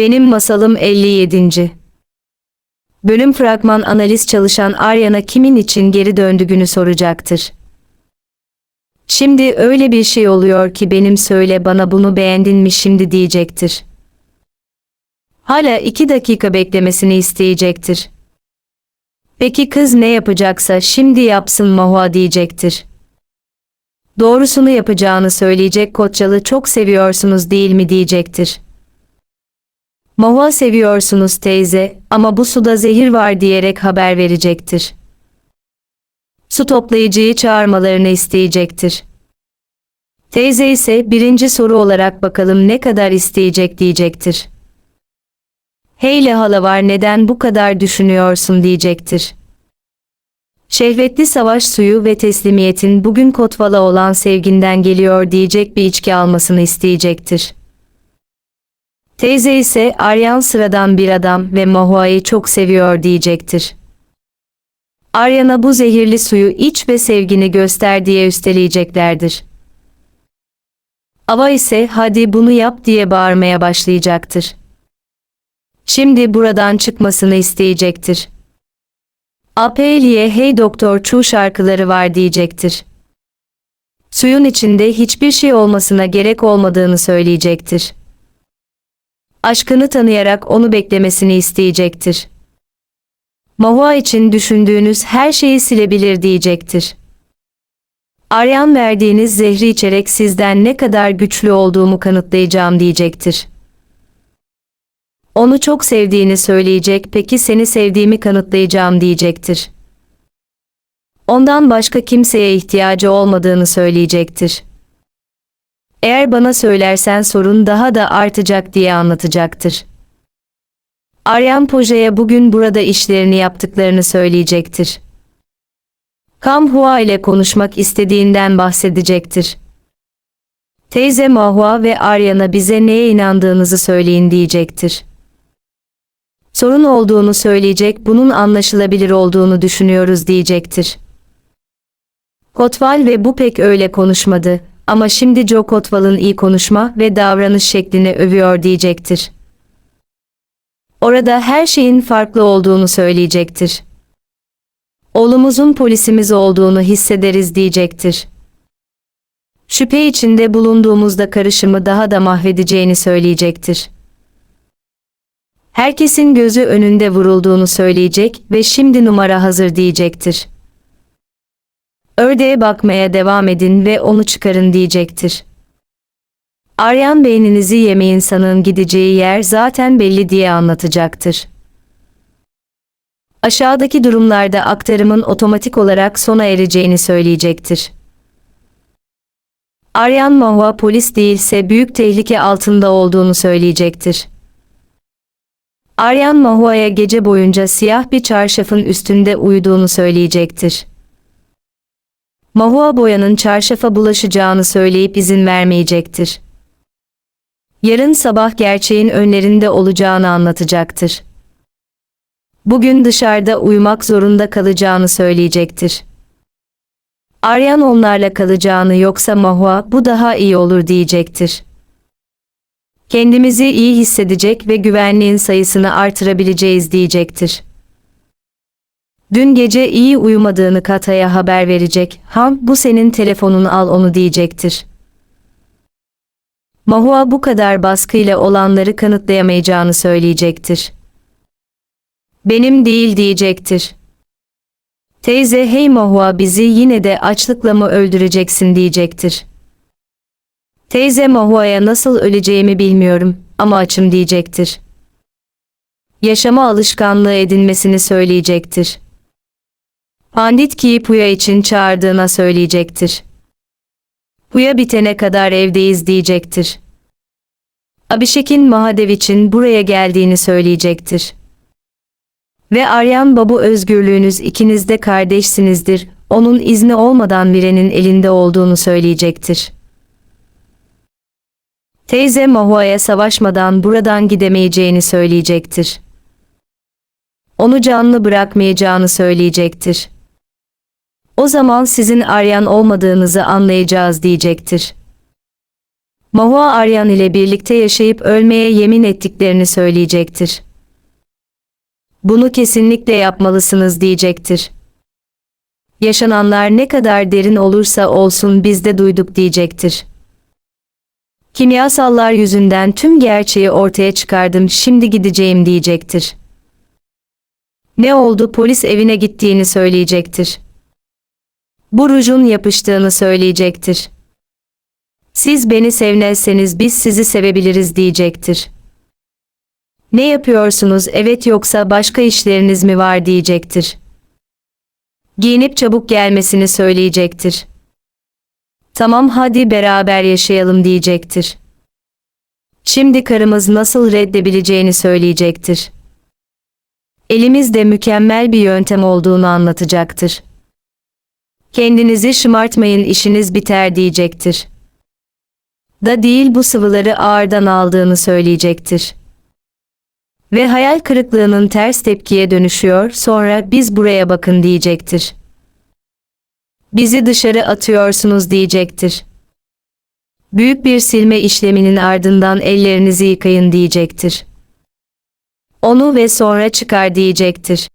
Benim Masalım 57. Bölüm fragman analiz çalışan Aryan'a kimin için geri döndüğünü soracaktır. Şimdi öyle bir şey oluyor ki benim söyle bana bunu beğendin mi şimdi diyecektir. Hala iki dakika beklemesini isteyecektir. Peki kız ne yapacaksa şimdi yapsın Mahua diyecektir. Doğrusunu yapacağını söyleyecek Koçyalı çok seviyorsunuz değil mi diyecektir. Mahua seviyorsunuz teyze ama bu suda zehir var diyerek haber verecektir. Su toplayıcıyı çağırmalarını isteyecektir. Teyze ise birinci soru olarak bakalım ne kadar isteyecek diyecektir. Heyle hala var neden bu kadar düşünüyorsun diyecektir. Şehvetli savaş suyu ve teslimiyetin bugün Kotvala olan sevginden geliyor diyecek bir içki almasını isteyecektir. Teyze ise Aryan sıradan bir adam ve Mahua'yı çok seviyor diyecektir. Aryan'a bu zehirli suyu iç ve sevgini göster diye üsteleyeceklerdir. Ava ise hadi bunu yap diye bağırmaya başlayacaktır. Şimdi buradan çıkmasını isteyecektir. Apeliye hey doktor Chu şarkıları var diyecektir. Suyun içinde hiçbir şey olmasına gerek olmadığını söyleyecektir. Aşkını tanıyarak onu beklemesini isteyecektir. Mahua için düşündüğünüz her şeyi silebilir diyecektir. Aryan verdiğiniz zehri içerek sizden ne kadar güçlü olduğumu kanıtlayacağım diyecektir. Onu çok sevdiğini söyleyecek peki seni sevdiğimi kanıtlayacağım diyecektir. Ondan başka kimseye ihtiyacı olmadığını söyleyecektir. Eğer bana söylersen sorun daha da artacak diye anlatacaktır. Aryan Poja'ya bugün burada işlerini yaptıklarını söyleyecektir. Kam Hua ile konuşmak istediğinden bahsedecektir. Teyze Mahua ve Aryan'a bize neye inandığınızı söyleyin diyecektir. Sorun olduğunu söyleyecek, bunun anlaşılabilir olduğunu düşünüyoruz diyecektir. Kotval ve bu pek öyle konuşmadı ama şimdi Joe Kotval'ın iyi konuşma ve davranış şeklini övüyor diyecektir. Orada her şeyin farklı olduğunu söyleyecektir. Oğlumuzun polisimiz olduğunu hissederiz diyecektir. Şüphe içinde bulunduğumuzda karışımı daha da mahvedeceğini söyleyecektir. Herkesin gözü önünde vurulduğunu söyleyecek ve şimdi numara hazır diyecektir. Ördeğe bakmaya devam edin ve onu çıkarın diyecektir. Aryan beyninizi yemeyin sanın gideceği yer zaten belli diye anlatacaktır. Aşağıdaki durumlarda aktarımın otomatik olarak sona ereceğini söyleyecektir. Aryan Mahua polis değilse büyük tehlike altında olduğunu söyleyecektir. Aryan Mahua'ya gece boyunca siyah bir çarşafın üstünde uyuduğunu söyleyecektir. Mahua boyanın çarşafa bulaşacağını söyleyip izin vermeyecektir. Yarın sabah gerçeğin önlerinde olacağını anlatacaktır. Bugün dışarıda uyumak zorunda kalacağını söyleyecektir. Aryan onlarla kalacağını yoksa Mahua bu daha iyi olur diyecektir. Kendimizi iyi hissedecek ve güvenliğin sayısını artırabileceğiz diyecektir. Dün gece iyi uyumadığını Kata'ya haber verecek. Ham bu senin telefonunu al onu diyecektir. Mahua bu kadar baskıyla olanları kanıtlayamayacağını söyleyecektir. Benim değil diyecektir. Teyze hey Mahua bizi yine de açlıkla mı öldüreceksin diyecektir. Teyze Mahua'ya nasıl öleceğimi bilmiyorum ama açım diyecektir. Yaşama alışkanlığı edinmesini söyleyecektir. Pandit Ki'yi Puya için çağırdığına söyleyecektir. Puya bitene kadar evdeyiz diyecektir. Abişek'in Mahadev için buraya geldiğini söyleyecektir. Ve Aryan Babu özgürlüğünüz ikiniz de kardeşsinizdir, onun izni olmadan Mire'nin elinde olduğunu söyleyecektir. Teyze Mahua'ya savaşmadan buradan gidemeyeceğini söyleyecektir. Onu canlı bırakmayacağını söyleyecektir. O zaman sizin Aryan olmadığınızı anlayacağız diyecektir. Mahua Aryan ile birlikte yaşayıp ölmeye yemin ettiklerini söyleyecektir. Bunu kesinlikle yapmalısınız diyecektir. Yaşananlar ne kadar derin olursa olsun biz de duyduk diyecektir. Kimyasallar yüzünden tüm gerçeği ortaya çıkardım şimdi gideceğim diyecektir. Ne oldu polis evine gittiğini söyleyecektir. Bu rujun yapıştığını söyleyecektir. Siz beni sevmezseniz biz sizi sevebiliriz diyecektir. Ne yapıyorsunuz evet yoksa başka işleriniz mi var diyecektir. Giyinip çabuk gelmesini söyleyecektir. Tamam hadi beraber yaşayalım diyecektir. Şimdi karımız nasıl reddebileceğini söyleyecektir. Elimizde mükemmel bir yöntem olduğunu anlatacaktır. Kendinizi şımartmayın işiniz biter diyecektir. Da değil bu sıvıları ağırdan aldığını söyleyecektir. Ve hayal kırıklığının ters tepkiye dönüşüyor sonra biz buraya bakın diyecektir. Bizi dışarı atıyorsunuz diyecektir. Büyük bir silme işleminin ardından ellerinizi yıkayın diyecektir. Onu ve sonra çıkar diyecektir.